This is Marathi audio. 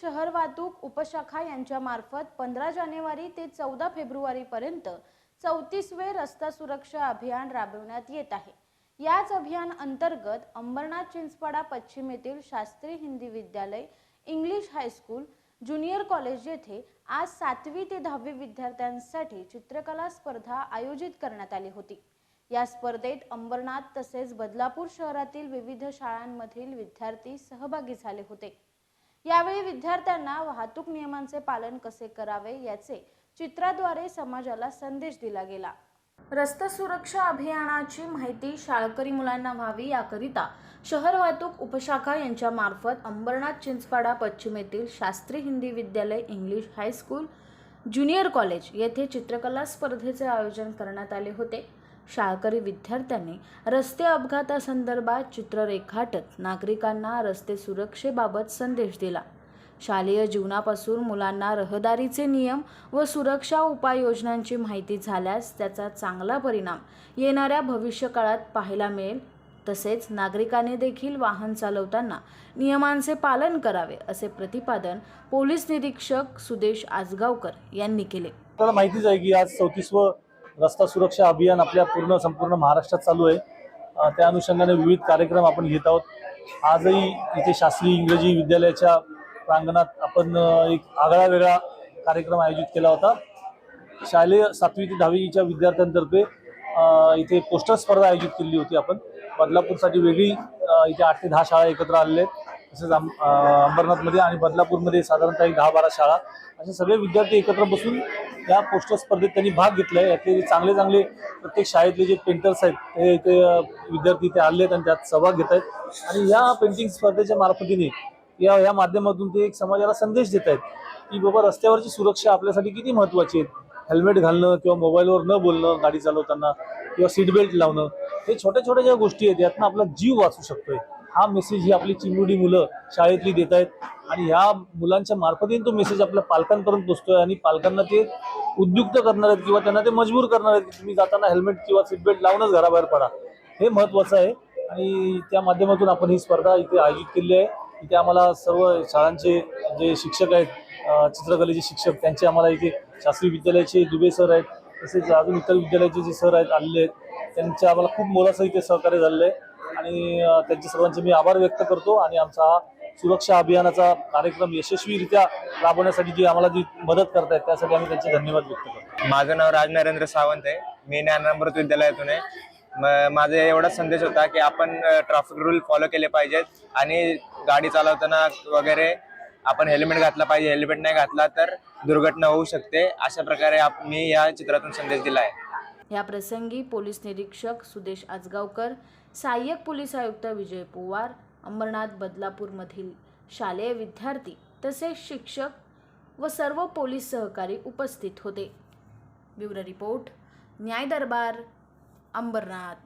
शहर वाहतूक उपशाखा यांच्यामार्फत पंधरा जानेवारी ते चौदा फेब्रुवारीपर्यंत चौतीसवे रस्ता सुरक्षा अभियान राबविण्यात येत आहे. याच अभियान अंतर्गत अंबरनाथ चिंचपाडा पश्चिम येथील शास्त्री हिंदी विद्यालय इंग्लिश हायस्कूल ज्युनियर कॉलेज येथे आज सातवी ते दहावी विद्यार्थ्यांसाठी चित्रकला स्पर्धा आयोजित करण्यात आली होती. या स्पर्धेत अंबरनाथ तसेच बदलापूर शहरातील विविध शाळांमधील विद्यार्थी सहभागी झाले होते. यावेळी विद्यार्थ्यांना वाहतूक नियमांचे पालन कसे करावे याचे चित्राद्वारे समाजाला संदेश दिला गेला. रस्ता सुरक्षा अभियानाची माहिती शाळकरी मुलांना व्हावी याकरिता शहर वाहतूक उपशाखा यांच्या मार्फत अंबरनाथ चिंचपाडा पश्चिम येथील शास्त्री हिंदी विद्यालय इंग्लिश हायस्कूल ज्युनियर कॉलेज येथे चित्रकला स्पर्धेचे आयोजन करण्यात आले होते. शाळकरी विद्यार्थ्यांनी रस्ते अपघातासंदर्भात चित्र रेखाटत नागरिकांना रस्ते सुरक्षेबाबत संदेश दिला. शालेय जीवनापासून मुलांना रहदारीचे नियम व सुरक्षा उपाययोजनांची माहिती झाल्यास त्याचा चांगला परिणाम येणाऱ्या भविष्यकाळात पाहायला मिळेल. तसेच नागरिकांनी देखील वाहन चालवताना नियमांचे पालन करावे असे प्रतिपादन पोलीस निरीक्षक सुदेश आजगावकर यांनी केले. आपल्याला माहितीच आहे की आज चौतीसवं रस्ता सुरक्षा अभियान आपल्या पूर्ण संपूर्ण महाराष्ट्रात चालू आहे. त्या अनुषंगाने विविध कार्यक्रम आपण घेत आहोत. आजही इथे शास्त्रीय इंग्रजी विद्यालयाच्या प्रांगणात आपण एक आगळा वेगळा कार्यक्रम आयोजित केला होता. शालेय सातवी ते दहावीच्या विद्यार्थ्यांतर्फे इथे पोस्टर स्पर्धा आयोजित केली होती आपण. बदलापूरसाठी वेगळी इथे आठ ते दहा शाळा एकत्र आलेल्या आहेत. तसेच आम- अंबरनाथमध्ये आणि बदलापूरमध्ये साधारणतः एक दहा बारा शाळा. असे सगळे विद्यार्थी एकत्र बसून या पोस्टर स्पर्धेत त्यांनी भाग घेतला आहे यातले चांगले चांगले प्रत्येक शाळेतले जे पेंटर्स आहेत ते इथे विद्यार्थी इथे आले आहेत आणि त्यात सहभाग घेत आहेत. आणि या पेंटिंग स्पर्धेच्या मार्फतीने या या माध्यमातून ते एक समाजाला संदेश देत आहेत की बाबा रस्त्यावरची सुरक्षा आपल्यासाठी किती महत्त्वाची आहे हेल्मेट घालणं किंवा मोबाईलवर न बोलणं गाडी चालवताना किंवा सीट बेल्ट लावणं हे छोट्या छोट्या ज्या गोष्टी आहेत यातनं आपला जीव वाचू शकतोय. हा मेसेज ही आपली चिमुडी मुलं शाळेतली देत आहेत. आणि ह्या मुलांच्या मार्फतीने तो मेसेज आपल्या पालकांपर्यंत पोचतोय आणि पालकांना ते उद्युक्त करणार आहेत किंवा त्यांना ते मजबूर करणार आहेत की तुम्ही जाताना हेल्मेट किंवा सीट बेल्ट लावूनच घराबाहेर पडा. हे महत्त्वाचं आहे. आणि त्या माध्यमातून आपण ही स्पर्धा इथे आयोजित केली आहे. इथे आम्हाला सर्व शाळांचे जे शिक्षक आहेत चित्रकलेचे शिक्षक त्यांचे आम्हाला इथे शास्त्री विद्यालयाचे दुबे सर आहेत तसेच अजून इतर विद्यालयाचे जे सर आहेत आलेले आहेत त्यांचे आम्हाला खूप मोलाचं इथे सहकार्य झालेलं आहे. आणि त्यांचे सर्वांचे मी आभार व्यक्त करतो आणि आमचा सुरक्षा अभियानाचा कार्यक्रम यशस्वीरित्या राबवण्यासाठी जी आम्हाला जी मदत करतायत त्यासाठी आम्ही त्यांचे धन्यवाद व्यक्त करतो. माझं नाव राज नरेंद्र सावंत आहे. मी ज्ञानामृत विद्यालयातून आहे. माझा एवढा संदेश होता की आपण ट्रॅफिक रूल फॉलो केले पाहिजेत आणि गाडी चालवताना वगैरे आपण हेल्मेट घातला पाहिजे. हेल्मेट नाही घातला तर दुर्घटना होऊ शकते. अशा प्रकारे मी या चित्रातून संदेश दिला आहे. या प्रसंगी पोलीस निरीक्षक सुदेश आजगावकर सहाय्यक पोलीस आयुक्त विजय पोवार अंबरनाथ बदलापूरमधील शालेय विद्यार्थी तसेच शिक्षक व सर्व पोलीस सहकारी उपस्थित होते. ब्युरो रिपोर्ट न्याय दरबार अंबरनाथ.